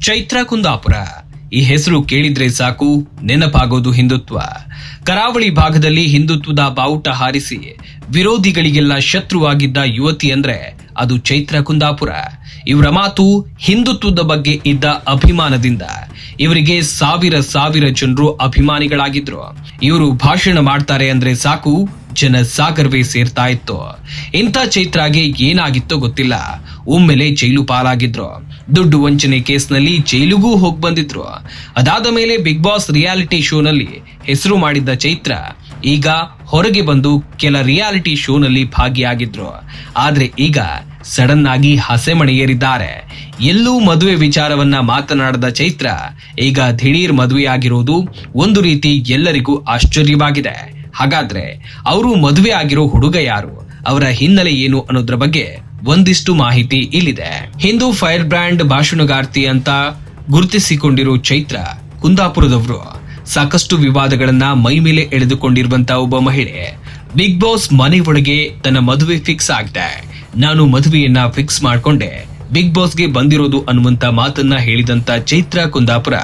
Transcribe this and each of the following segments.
ಚೈತ್ರ ಕುಂದಾಪುರ. ಈ ಹೆಸರು ಕೇಳಿದ್ರೆ ಸಾಕು, ನೆನಪಾಗೋದು ಹಿಂದುತ್ವ. ಕರಾವಳಿ ಭಾಗದಲ್ಲಿ ಹಿಂದುತ್ವದ ಬಾವುಟ ಹಾರಿಸಿ, ವಿರೋಧಿಗಳಿಗೆಲ್ಲ ಶತ್ರುವಾಗಿದ್ದ ಯುವತಿ ಅಂದ್ರೆ ಅದು ಚೈತ್ರ ಕುಂದಾಪುರ. ಇವರ ಮಾತು ಹಿಂದುತ್ವದ ಬಗ್ಗೆ ಇದ್ದ ಅಭಿಮಾನದಿಂದ. ಇವರಿಗೆ ಸಾವಿರ ಸಾವಿರ ಜನರು ಅಭಿಮಾನಿಗಳಾಗಿದ್ರು. ಇವರು ಭಾಷಣ ಮಾಡ್ತಾರೆ ಅಂದ್ರೆ ಸಾಕು ಜನ ಸಾಗರವೇ ಸೇರ್ತಾ ಇತ್ತು. ಇಂಥ ಚೈತ್ರಾಗೆ ಏನಾಗಿತ್ತೋ ಗೊತ್ತಿಲ್ಲ. ಒಮ್ಮೆಲೆ ಜೈಲು ಪಾಲಾಗಿದ್ರು. ದುಡ್ಡು ವಂಚನೆ ಕೇಸ್ನಲ್ಲಿ ಜೈಲಿಗೂ ಹೋಗಿ ಬಂದಿದ್ರು. ಅದಾದ ಮೇಲೆ ಬಿಗ್ ಬಾಸ್ ರಿಯಾಲಿಟಿ ಶೋನಲ್ಲಿ ಹೆಸರು ಮಾಡಿದ್ದ ಚೈತ್ರ ಈಗ ಹೊರಗೆ ಬಂದು ಕೆಲ ರಿಯಾಲಿಟಿ ಶೋನಲ್ಲಿ ಭಾಗಿಯಾಗಿದ್ರು. ಆದ್ರೆ ಈಗ ಸಡನ್ ಆಗಿ ಹಸೆಮಣೆಯೇರಿದ್ದಾರೆ. ಎಲ್ಲೂ ಮದುವೆ ವಿಚಾರವನ್ನ ಮಾತನಾಡದ ಚೈತ್ರ ಈಗ ದಿಢೀರ್ ಮದುವೆಯಾಗಿರೋದು ಒಂದು ರೀತಿ ಎಲ್ಲರಿಗೂ ಆಶ್ಚರ್ಯವಾಗಿದೆ. ಹಾಗಾದ್ರೆ ಅವರು ಮದುವೆ ಆಗಿರೋ ಹುಡುಗ ಯಾರು? ಅವರ ಹಿನ್ನೆಲೆ ಏನು ಅನ್ನೋದ್ರ ಬಗ್ಗೆ ಒಂದಿಷ್ಟು ಮಾಹಿತಿ ಇಲ್ಲಿದೆ. ಹಿಂದೂ ಫೈರ್ ಬ್ರ್ಯಾಂಡ್ ಭಾಷಣಗಾರ್ತಿ ಅಂತ ಗುರುತಿಸಿಕೊಂಡಿರೋ ಚೈತ್ರ ಕುಂದಾಪುರದವರು ಸಾಕಷ್ಟು ವಿವಾದಗಳನ್ನ ಮೈ ಮೇಲೆ ಎಳೆದುಕೊಂಡಿರುವಂತ ಒಬ್ಬ ಮಹಿಳೆ. ಬಿಗ್ ಬಾಸ್ ಮನೆ ಒಳಗೆ ತನ್ನ ಮದುವೆ ಫಿಕ್ಸ್ ಆಗಿದೆ. ನಾನು ಮದುವೆಯನ್ನ ಫಿಕ್ಸ್ ಮಾಡ್ಕೊಂಡೆ. ಬಿಗ್ ಬಾಸ್ಗೆ ಬಂದಿರೋದು ಅನ್ನುವಂತ ಮಾತನ್ನ ಹೇಳಿದಂತ ಚೈತ್ರ ಕುಂದಾಪುರ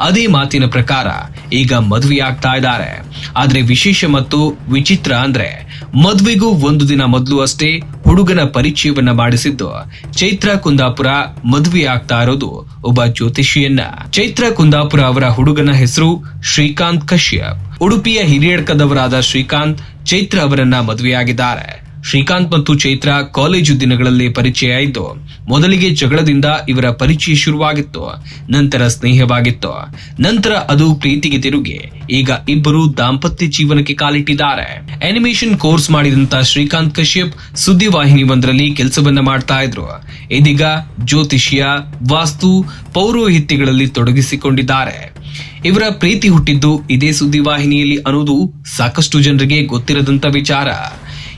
ಅದೇ ಮಾತಿನ ಪ್ರಕಾರ ಈಗ ಮದುವೆಯಾಗ್ತಾ ಇದ್ದಾರೆ. ಆದ್ರೆ ವಿಶೇಷ ಮತ್ತು ವಿಚಿತ್ರ ಅಂದ್ರೆ ಮದುವೆಗೂ ಒಂದು ದಿನ ಮೊದಲು ಅಷ್ಟೇ ಹುಡುಗನ ಪರಿಚಯವನ್ನ ಮಾಡಿಸಿದ್ದು ಚೈತ್ರ ಕುಂದಾಪುರ ಮದುವೆ ಆಗ್ತಾ ಇರೋದು ಒಬ್ಬ ಜ್ಯೋತಿಷಿಯನ್ನ. ಚೈತ್ರ ಕುಂದಾಪುರ ಅವರ ಹುಡುಗನ ಹೆಸರು ಶ್ರೀಕಾಂತ್ ಕಶ್ಯಪ್. ಉಡುಪಿಯ ಹಿರಿಯಡ್ಕದವರಾದ ಶ್ರೀಕಾಂತ್ ಚೈತ್ರ ಅವರನ್ನ ಮದುವೆಯಾಗಿದ್ದಾರೆ. ಶ್ರೀಕಾಂತ್ ಮತ್ತು ಚೈತ್ರ ಕಾಲೇಜು ದಿನಗಳಲ್ಲಿ ಪರಿಚಯ ಆಯಿತು ಮೊದಲಿಗೆ ಜಗಳದಿಂದ ಇವರ ಪರಿಚಯ ಶುರುವಾಗಿತ್ತು. ನಂತರ ಸ್ನೇಹವಾಗಿತ್ತು. ನಂತರ ಅದು ಪ್ರೀತಿಗೆ ತಿರುಗಿ. ಈಗ ಇಬ್ಬರು ದಾಂಪತ್ಯ ಜೀವನಕ್ಕೆ ಕಾಲಿಟ್ಟಿದ್ದಾರೆ. ಅನಿಮೇಷನ್ ಕೋರ್ಸ್ ಮಾಡಿದಂತ ಶ್ರೀಕಾಂತ್ ಕಶ್ಯಪ್ ಸುದ್ದಿವಾಹಿನಿ ಒಂದರಲ್ಲಿ ಕೆಲಸವನ್ನ ಮಾಡ್ತಾ ಇದ್ರು. ಇದೀಗ ಜ್ಯೋತಿಷ್ಯ, ವಾಸ್ತು, ಪೌರೋಹಿತ್ಯಗಳಲ್ಲಿ ತೊಡಗಿಸಿಕೊಂಡಿದ್ದಾರೆ. ಇವರ ಪ್ರೀತಿ ಹುಟ್ಟಿದ್ದು ಇದೇ ಸುದ್ದಿವಾಹಿನಿಯಲ್ಲಿ ಅನ್ನೋದು ಸಾಕಷ್ಟು ಜನರಿಗೆ ಗೊತ್ತಿರದಂತ ವಿಚಾರ.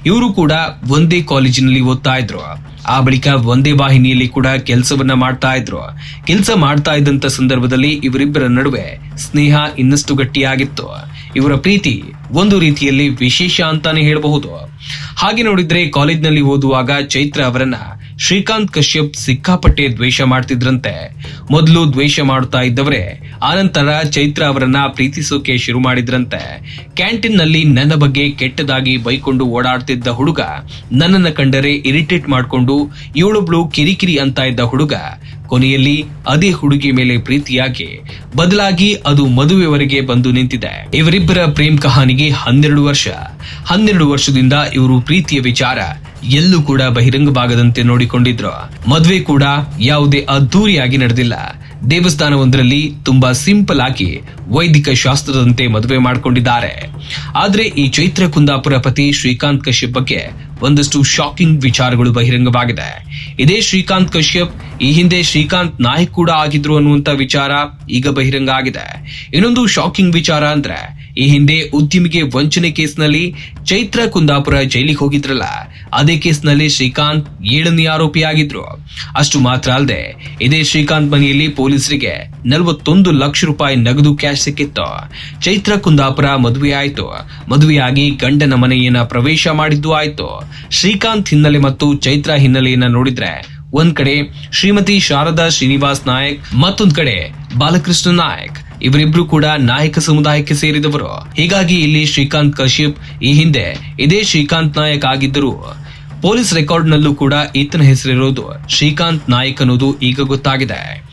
ಇವರು ಕೂಡ ಒಂದೇ ಕಾಲೇಜಿನಲ್ಲಿ ಓದ್ತಾ ಇದ್ರು. ಆ ಬಳಿಕ ಒಂದೇ ವಾಹಿನಿಯಲ್ಲಿ ಕೂಡ ಕೆಲಸವನ್ನ ಮಾಡ್ತಾ ಇದ್ರು. ಕೆಲಸ ಮಾಡ್ತಾ ಇದ್ದಂತ ಸಂದರ್ಭದಲ್ಲಿ ಇವರಿಬ್ಬರ ನಡುವೆ ಸ್ನೇಹ ಇನ್ನಷ್ಟು ಗಟ್ಟಿಯಾಗಿತ್ತು. ಇವರ ಪ್ರೀತಿ ಒಂದು ರೀತಿಯಲ್ಲಿ ವಿಶೇಷ ಅಂತಾನೆ ಹೇಳಬಹುದು. ಹಾಗೆ ನೋಡಿದ್ರೆ ಕಾಲೇಜ್ನಲ್ಲಿ ಓದುವಾಗ ಚೈತ್ರ ಅವರನ್ನ ಶ್ರೀಕಾಂತ್ ಕಶ್ಯಪ್ ಸಿಕ್ಕಾಪಟ್ಟೆ ದ್ವೇಷ ಮಾಡ್ತಿದ್ರಂತೆ. ಮೊದಲು ದ್ವೇಷ ಮಾಡ್ತಾ ಇದ್ದವರೇ, ಆನಂತರ ಚೈತ್ರ ಅವರನ್ನ ಪ್ರೀತಿಸೋಕೆ ಶುರು ಮಾಡಿದ್ರಂತೆ. ಕ್ಯಾಂಟೀನ್ನಲ್ಲಿ ನನ್ನ ಬಗ್ಗೆ ಕೆಟ್ಟದಾಗಿ ಬೈಕೊಂಡು ಓಡಾಡ್ತಿದ್ದ ಹುಡುಗ, ನನ್ನನ್ನ ಕಂಡರೆ ಇರಿಟೇಟ್ ಮಾಡ್ಕೊಂಡು ಇವಳೊಬ್ಳು ಕಿರಿಕಿರಿ ಅಂತ ಇದ್ದ ಹುಡುಗ, ಕೊನೆಯಲ್ಲಿ ಅದೇ ಹುಡುಗಿ ಮೇಲೆ ಪ್ರೀತಿಯಾಗಿ, ಬದಲಾಗಿ ಅದು ಮದುವೆವರೆಗೆ ಬಂದು ನಿಂತಿದೆ. ಇವರಿಬ್ಬರ ಪ್ರೇಮ್ ಕಹಾನಿಗೆ ಹನ್ನೆರಡು ವರ್ಷ. ಹನ್ನೆರಡು ವರ್ಷದಿಂದ ಇವರು ಪ್ರೀತಿಯ ವಿಚಾರ ಎಲ್ಲೂ ಕೂಡ ಬಹಿರಂಗವಾಗದಂತೆ ನೋಡಿಕೊಂಡಿದ್ರು. ಮದ್ವೆ ಕೂಡ ಯಾವುದೇ ಅದ್ದೂರಿಯಾಗಿ ನಡೆದಿಲ್ಲ. ದೇವಸ್ಥಾನವೊಂದರಲ್ಲಿ ತುಂಬಾ ಸಿಂಪಲ್ ಆಗಿ ವೈದಿಕ ಶಾಸ್ತ್ರದಂತೆ ಮದುವೆ ಮಾಡಿಕೊಂಡಿದ್ದಾರೆ. ಆದ್ರೆ ಈ ಚೈತ್ರ ಕುಂದಾಪುರ ಪತಿ ಶ್ರೀಕಾಂತ್ ಕಶ್ಯಪ್ ಬಗ್ಗೆ ಒಂದಷ್ಟು ಶಾಕಿಂಗ್ ವಿಚಾರಗಳು ಬಹಿರಂಗವಾಗಿದೆ. ಇದೇ ಶ್ರೀಕಾಂತ್ ಕಶ್ಯಪ್, ಈ ಹಿಂದೆ ಶ್ರೀಕಾಂತ್ ನಾಯಕ್ ಕೂಡ ಆಗಿದ್ರು ಅನ್ನುವಂತ ವಿಚಾರ ಈಗ ಬಹಿರಂಗ ಆಗಿದೆ. ಇನ್ನೊಂದು ಶಾಕಿಂಗ್ ವಿಚಾರ ಅಂದ್ರೆ, ಈ ಹಿಂದೆ ಉದ್ಯಮಿಗೆ ವಂಚನೆ ಕೇಸ್ನಲ್ಲಿ ಚೈತ್ರ ಕುಂದಾಪುರ ಜೈಲಿಗೆ ಹೋಗಿದ್ರಲ್ಲ, ಅದೇ ಕೇಸ್ನಲ್ಲಿ ಶ್ರೀಕಾಂತ್ ಏಳನೇ ಆರೋಪಿಯಾಗಿದ್ರು ಅಷ್ಟು ಮಾತ್ರ ಅಲ್ಲದೆ, ಇದೇ ಶ್ರೀಕಾಂತ್ ಮನೆಯಲ್ಲಿ ಪೊಲೀಸರಿಗೆ ನಲವತ್ತೊಂದು ಲಕ್ಷ ರೂಪಾಯಿ ನಗದು ಕ್ಯಾಶ್ ಸಿಕ್ಕಿತ್ತು. ಚೈತ್ರ ಕುಂದಾಪುರ ಮದುವೆ ಆಯ್ತು ಮದುವೆಯಾಗಿ ಗಂಡನ ಮನೆಯನ್ನ ಪ್ರವೇಶ ಮಾಡಿದ್ದು ಆಯ್ತು. ಶ್ರೀಕಾಂತ್ ಹಿನ್ನೆಲೆ ಮತ್ತು ಚೈತ್ರ ಹಿನ್ನೆಲೆಯನ್ನ ನೋಡಿದ್ರೆ ಒಂದ್ ಕಡೆ ಶ್ರೀಮತಿ ಶಾರದಾ ಶ್ರೀನಿವಾಸ್ ನಾಯಕ್, ಮತ್ತೊಂದ್ ಕಡೆ ಬಾಲಕೃಷ್ಣ ನಾಯಕ್. ಇವರಿಬ್ರು ಕೂಡ ನಾಯಕ ಸಮುದಾಯಕ್ಕೆ ಸೇರಿದವರು. ಹೀಗಾಗಿ ಇಲ್ಲಿ ಶ್ರೀಕಾಂತ್ ಕಶ್ಯಪ್ ಈ ಹಿಂದೆ ಇದೇ ಶ್ರೀಕಾಂತ್ ನಾಯಕ್ ಆಗಿದ್ದರು. ಪೊಲೀಸ್ ರೆಕಾರ್ಡ್ ನಲ್ಲೂ ಕೂಡ ಈತನ ಹೆಸರಿರೋದು ಶ್ರೀಕಾಂತ್ ನಾಯಕ್ ಅನ್ನೋದು ಈಗ ಗೊತ್ತಾಗಿದೆ.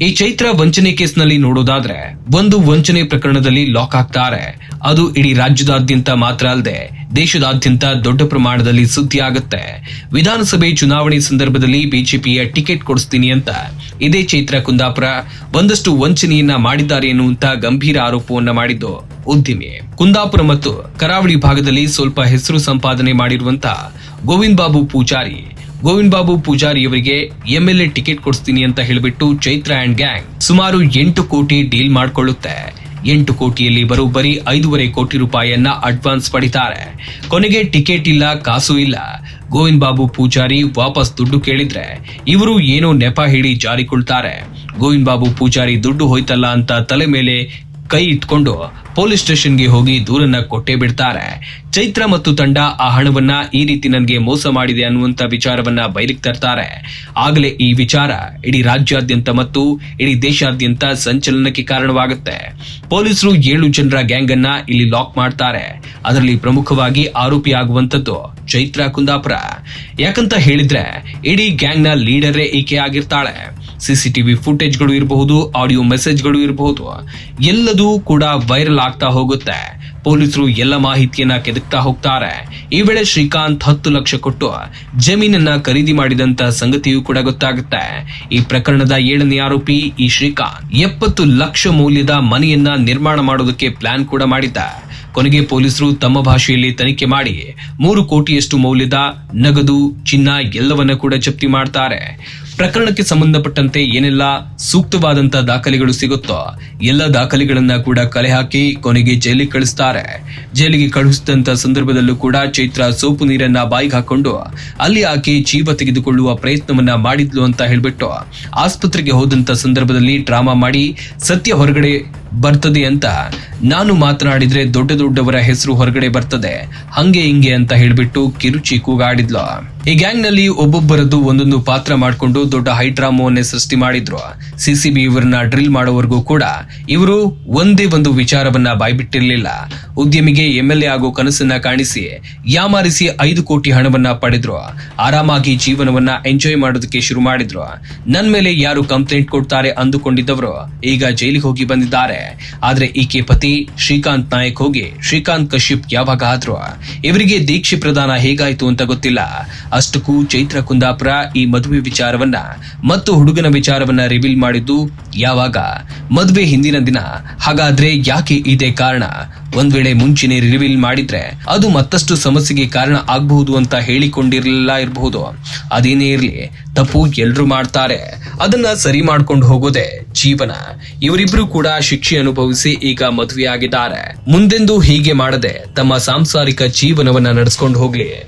ಈ ಚೈತ್ರ ವಂಚನೆ ಕೇಸ್ನಲ್ಲಿ ನೋಡೋದಾದ್ರೆ, ಒಂದು ವಂಚನೆ ಪ್ರಕರಣದಲ್ಲಿ ಲಾಕ್ ಆಗ್ತಾರೆ. ಅದು ಇಡೀ ರಾಜ್ಯದಾದ್ಯಂತ ಮಾತ್ರ ಅಲ್ಲದೆ ದೇಶದಾದ್ಯಂತ ದೊಡ್ಡ ಪ್ರಮಾಣದಲ್ಲಿ ಸುದ್ದಿ ಆಗುತ್ತೆ ವಿಧಾನಸಭೆ ಚುನಾವಣೆ ಸಂದರ್ಭದಲ್ಲಿ ಬಿಜೆಪಿಯ ಟಿಕೆಟ್ ಕೊಡಿಸ್ತೀನಿ ಅಂತ ಇದೇ ಚೈತ್ರ ಕುಂದಾಪುರ ಒಂದಷ್ಟು ವಂಚನೆಯನ್ನ ಮಾಡಿದ್ದಾರೆ ಎನ್ನುವಂತ ಗಂಭೀರ ಆರೋಪವನ್ನ ಮಾಡಿದ್ದು ಉದ್ದಿಮೆ. ಕುಂದಾಪುರ ಮತ್ತು ಕರಾವಳಿ ಭಾಗದಲ್ಲಿ ಸ್ವಲ್ಪ ಹೆಸರು ಸಂಪಾದನೆ ಮಾಡಿರುವಂತ ಗೋವಿಂದ್ ಬಾಬು ಪೂಜಾರಿ ಗೋವಿಂದ್ ಬಾಬು ಪೂಜಾರಿ ಅವರಿಗೆ ಎಂಎಲ್ಎ ಟಿಕೆಟ್ ಕೊಡಿಸ್ತೀನಿ ಅಂತ ಹೇಳಿಬಿಟ್ಟು ಚೈತ್ರ ಅಂಡ್ ಗ್ಯಾಂಗ್ ಸುಮಾರು ಎಂಟು ಕೋಟಿ ಡೀಲ್ ಮಾಡ್ಕೊಳ್ಳುತ್ತೆ. ಎಂಟು ಕೋಟಿಯಲ್ಲಿ ಬರೋಬ್ಬರಿ ಐದೂವರೆ ಕೋಟಿ ರೂಪಾಯಿಯನ್ನ ಅಡ್ವಾನ್ಸ್ ಪಡಿತಾರೆ. ಕೊನೆಗೆ ಟಿಕೆಟ್ ಇಲ್ಲ, ಕಾಸು ಇಲ್ಲ. ಗೋವಿಂದ್ ಬಾಬು ಪೂಜಾರಿ ವಾಪಸ್ ದುಡ್ಡು ಕೇಳಿದ್ರೆ ಇವರು ಏನೋ ನೆಪ ಹೇಳಿ ಜಾರಿಕೊಳ್ತಾರೆ. ಗೋವಿಂದ್ ಬಾಬು ಪೂಜಾರಿ ದುಡ್ಡು ಹೋಯ್ತಲ್ಲ ಅಂತ ತಲೆ ಮೇಲೆ ಕೈ ಇಟ್ಕೊಂಡು ಪೊಲೀಸ್ ಸ್ಟೇಷನ್ಗೆ ಹೋಗಿ ದೂರನ್ನ ಕೊಟ್ಟೇ ಬಿಡ್ತಾರೆ. ಚೈತ್ರ ಮತ್ತು ತಂಡ ಆ ಹಣವನ್ನ ಈ ರೀತಿ ನನಗೆ ಮೋಸ ಮಾಡಿದೆ ಅನ್ನುವಂತ ವಿಚಾರವನ್ನ ಬಯಲಿಗೆ ತರ್ತಾರೆ. ಆಗಲೇ ಈ ವಿಚಾರ ಇಡೀ ರಾಜ್ಯಾದ್ಯಂತ ಮತ್ತು ಇಡೀ ದೇಶಾದ್ಯಂತ ಸಂಚಲನಕ್ಕೆ ಕಾರಣವಾಗುತ್ತೆ. ಪೊಲೀಸರು ಏಳು ಜನರ ಗ್ಯಾಂಗ್ ಅನ್ನ ಇಲ್ಲಿ ಲಾಕ್ ಮಾಡ್ತಾರೆ. ಅದರಲ್ಲಿ ಪ್ರಮುಖವಾಗಿ ಆರೋಪಿ ಆಗುವಂತದ್ದು ಚೈತ್ರ ಕುಂದಾಪುರ. ಯಾಕಂತ ಹೇಳಿದ್ರೆ ಇಡೀ ಗ್ಯಾಂಗ್ನ ಲೀಡರೇ ಈಕೆ ಆಗಿರ್ತಾಳೆ. ಸಿಸಿಟಿವಿ ಫುಟೇಜ್ಗಳು ಇರಬಹುದು, ಆಡಿಯೋ ಮೆಸೇಜ್ಗಳು ಇರಬಹುದು, ಎಲ್ಲದೂ ಕೂಡ ವೈರಲ್ ಆಗ್ತಾ ಹೋಗುತ್ತೆ. ಪೊಲೀಸರು ಎಲ್ಲ ಮಾಹಿತಿಯನ್ನ ಕೆದಕ್ತಾ ಹೋಗ್ತಾರೆ. ಈ ವೇಳೆ ಶ್ರೀಕಾಂತ್ ಹತ್ತು ಲಕ್ಷ ಕೊಟ್ಟು ಜಮೀನನ್ನ ಖರೀದಿ ಮಾಡಿದಂತ ಸಂಗತಿಯೂ ಕೂಡ ಗೊತ್ತಾಗುತ್ತೆ. ಈ ಪ್ರಕರಣದ ಏಳನೇ ಆರೋಪಿ ಈ ಶ್ರೀಕಾಂತ್ ಎಪ್ಪತ್ತು ಲಕ್ಷ ಮೌಲ್ಯದ ಮನೆಯನ್ನ ನಿರ್ಮಾಣ ಮಾಡೋದಕ್ಕೆ ಪ್ಲಾನ್ ಕೂಡ ಮಾಡಿದ್ದ. ಕೊನೆಗೆ ಪೊಲೀಸರು ತಮ್ಮ ಭಾಷೆಯಲ್ಲಿ ತನಿಖೆ ಮಾಡಿ ಮೂರು ಕೋಟಿಯಷ್ಟು ಮೌಲ್ಯದ ನಗದು ಚಿನ್ನ ಎಲ್ಲವನ್ನ ಕೂಡ ಜಪ್ತಿ ಮಾಡ್ತಾರೆ. ಪ್ರಕರಣಕ್ಕೆ ಸಂಬಂಧಪಟ್ಟಂತೆ ಏನೆಲ್ಲ ಸೂಕ್ತವಾದಂತ ದಾಖಲೆಗಳು ಸಿಗುತ್ತೋ ಎಲ್ಲ ದಾಖಲೆಗಳನ್ನ ಕೂಡ ಕಲೆ ಹಾಕಿ ಕೊನೆಗೆ ಜೈಲಿಗೆ ಕಳಿಸ್ತಾರೆ. ಜೈಲಿಗೆ ಕಳುಹಿಸಿದಂತ ಸಂದರ್ಭದಲ್ಲೂ ಕೂಡ ಚೈತ್ರ ಸೋಪು ನೀರನ್ನ ಬಾಯಿಗೆ ಹಾಕೊಂಡು ಅಲ್ಲಿ ಆಕೆ ಜೀವ ತೆಗೆದುಕೊಳ್ಳುವ ಪ್ರಯತ್ನವನ್ನ ಮಾಡಿದ್ಲು ಅಂತ ಹೇಳ್ಬಿಟ್ಟು ಆಸ್ಪತ್ರೆಗೆ ಹೋದಂತ ಸಂದರ್ಭದಲ್ಲಿ ಡ್ರಾಮಾ ಮಾಡಿ ಸತ್ಯ ಹೊರಗಡೆ ಬರ್ತದೆ ಅಂತ ನಾನು ಮಾತನಾಡಿದ್ರೆ ದೊಡ್ಡ ದೊಡ್ಡವರ ಹೆಸರು ಹೊರಗಡೆ ಬರ್ತದೆ. ಹಂಗೆ ಹಿಂಗೆ ಅಂತ ಹೇಳ್ಬಿಟ್ಟು ಕಿರುಚಿ ಕೂಗಾಡಿದ್ಲು. ಈ ಗ್ಯಾಂಗ್ನಲ್ಲಿ ಒಬ್ಬೊಬ್ಬರದ್ದು ಒಂದೊಂದು ಪಾತ್ರ ಮಾಡಿಕೊಂಡು ದೊಡ್ಡ ಹೈಡ್ರಾಮೋವನ್ನೇ ಸೃಷ್ಟಿ ಮಾಡಿದ್ರು. ಸಿಸಿಬಿ ಇವರನ್ನ ಡ್ರಿಲ್ ಮಾಡೋವರೆಗೂ ಕೂಡ ಇವರು ಒಂದೇ ಒಂದು ವಿಚಾರವನ್ನ ಬಾಯ್ಬಿಟ್ಟಿರ್ಲಿಲ್ಲ. ಉದ್ಯಮಿಗೆ ಎಂಎಲ್ಎ ಆಗೋ ಕನಸನ್ನ ಕಾಣಿಸಿ ಯಾಮಾರಿಸಿ ಐದು ಕೋಟಿ ಹಣವನ್ನ ಪಡೆದ್ರು. ಆರಾಮಾಗಿ ಜೀವನವನ್ನ ಎಂಜಾಯ್ ಮಾಡೋದಕ್ಕೆ ಶುರು ಮಾಡಿದ್ರು. ನನ್ ಮೇಲೆ ಯಾರು ಕಂಪ್ಲೇಂಟ್ ಕೊಡ್ತಾರೆ ಅಂದುಕೊಂಡಿದ್ದವರು ಈಗ ಜೈಲಿಗೆ ಹೋಗಿ ಬಂದಿದ್ದಾರೆ. ಆದ್ರೆ ಈಕೆ ಪತಿ ಶ್ರೀಕಾಂತ್ ನಾಯಕ್ ಹೋಗಿ ಶ್ರೀಕಾಂತ್ ಕಶ್ಯಪ್ ಯಾವಾಗ ಆದ್ರು. ಇವರಿಗೆ ದೀಕ್ಷೆ ಪ್ರದಾನ ಹೇಗಾಯ್ತು ಅಂತ ಗೊತ್ತಿಲ್ಲ. ಅಷ್ಟಕ್ಕೂ ಚೈತ್ರ ಕುಂದಾಪುರ ಈ ಮದುವೆ ವಿಚಾರವನ್ನ ಮತ್ತು ಹುಡುಗನ ವಿಚಾರವನ್ನ ರಿವೀಲ್ ಮಾಡಿದ್ದು ಯಾವಾಗ? ಮದುವೆ ಹಿಂದಿನ ದಿನ. ಹಾಗಾದ್ರೆ ಯಾಕೆ ಇದೆ ಕಾರಣ? ಒಂದ್ ವೇಳೆ ಮುಂಚೆನೆ ರಿವೀಲ್ ಮಾಡಿದ್ರೆ ಅದು ಮತ್ತಷ್ಟು ಸಮಸ್ಯೆಗೆ ಕಾರಣ ಆಗಬಹುದು ಅಂತ ಹೇಳಿಕೊಂಡಿರಲಿಲ್ಲ ಇರಬಹುದು. ಅದೇನೇ ಇರ್ಲಿ, ತಪ್ಪು ಎಲ್ರು ಮಾಡ್ತಾರೆ. ಅದನ್ನ ಸರಿ ಮಾಡ್ಕೊಂಡು ಹೋಗೋದೆ ಜೀವನ. ಇವರಿಬ್ರು ಕೂಡ ಶಿಕ್ಷೆ ಅನುಭವಿಸಿ ಈಗ ಮದುವೆಯಾಗಿದ್ದಾರೆ. ಮುಂದೆಂದು ಹೀಗೆ ಮಾಡದೆ ತಮ್ಮ ಸಾಂಸಾರಿಕ ಜೀವನವನ್ನ ನಡೆಸ್ಕೊಂಡು ಹೋಗ್ಲಿ.